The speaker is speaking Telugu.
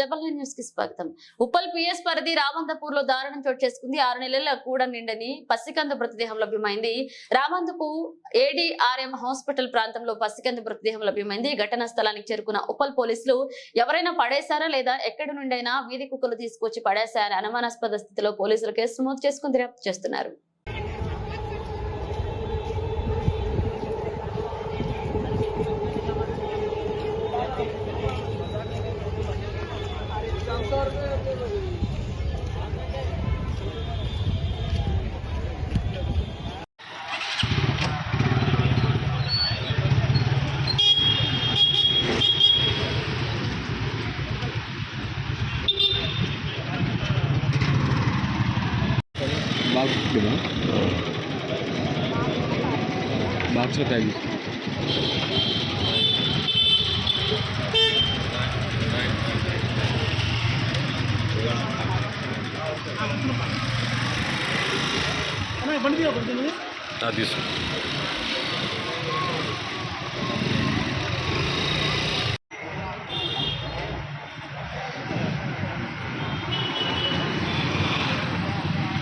డబల్ నైన్ న్యూస్కి స్వాగతం. ఉప్పల్ పిఎస్ పరిధి రామంతపూర్లో దారుణం చోటు చేసుకుంది. ఆరు నెలల కూడా నిండని పసికందు మృతదేహం లభ్యమైంది. రామంతపు ఏడీఆర్ఎం హాస్పిటల్ ప్రాంతంలో పసికందు మృతదేహం లభ్యమైంది. ఘటనా స్థలానికి చేరుకున్న ఉప్పల్ పోలీసులు ఎవరైనా పడేశారా లేదా ఎక్కడి నుండైనా వీధి కుక్కలు తీసుకొచ్చి పడేశారా అనుమానాస్పద స్థితిలో పోలీసులు కేసు నమోదు చేసుకుని దర్యాప్తు చేస్తున్నారు. బాక్స్ బాక్స్లో ప్యాక్ చేసి